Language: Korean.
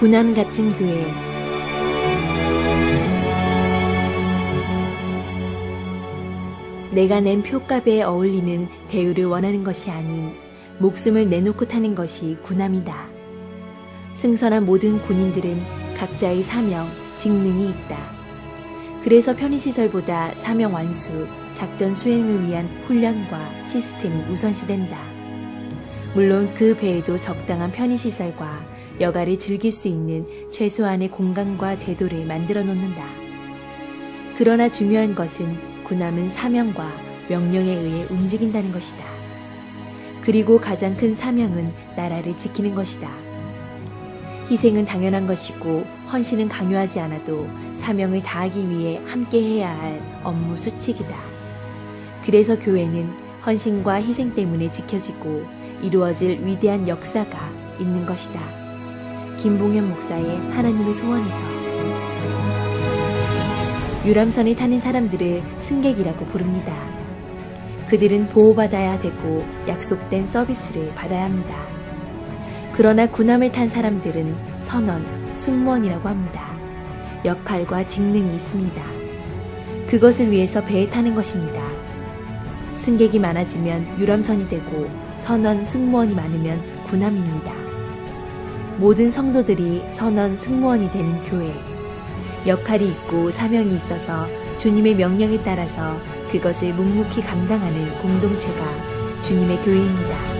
군함 같은 교회. 내가 낸 표값에 어울리는 대우를 원하는 것이 아닌 목숨을 내놓고 타는 것이 군함이다. 승선한 모든 군인들은 각자의 사명, 직능이 있다. 그래서 편의시설보다 사명 완수, 작전 수행을 위한 훈련과 시스템이 우선시된다. 물론 그 배에도 적당한 편의시설과 여가를 즐길 수 있는 최소한의 공간과 제도를 만들어 놓는다. 그러나 중요한 것은 군함은 사명과 명령에 의해 움직인다는 것이다. 그리고 가장 큰 사명은 나라를 지키는 것이다. 희생은 당연한 것이고 헌신은 강요하지 않아도 사명을 다하기 위해 함께 해야 할 업무 수칙이다. 그래서 교회는 헌신과 희생 때문에 지켜지고 이루어질 위대한 역사가 있는 것이다. 김봉현 목사의 하나님의 소원에서 유람선에 타는 사람들을 승객이라고 부릅니다. 그들은 보호받아야 되고 약속된 서비스를 받아야 합니다. 그러나 군함을 탄 사람들은 선원, 승무원이라고 합니다. 역할과 직능이 있습니다. 그것을 위해서 배에 타는 것입니다. 승객이 많아지면 유람선이 되고 선원, 승무원이 많으면 군함입니다. 모든 성도들이 선원, 승무원이 되는 교회. 역할이 있고 사명이 있어서 주님의 명령에 따라서 그것을 묵묵히 감당하는 공동체가 주님의 교회입니다.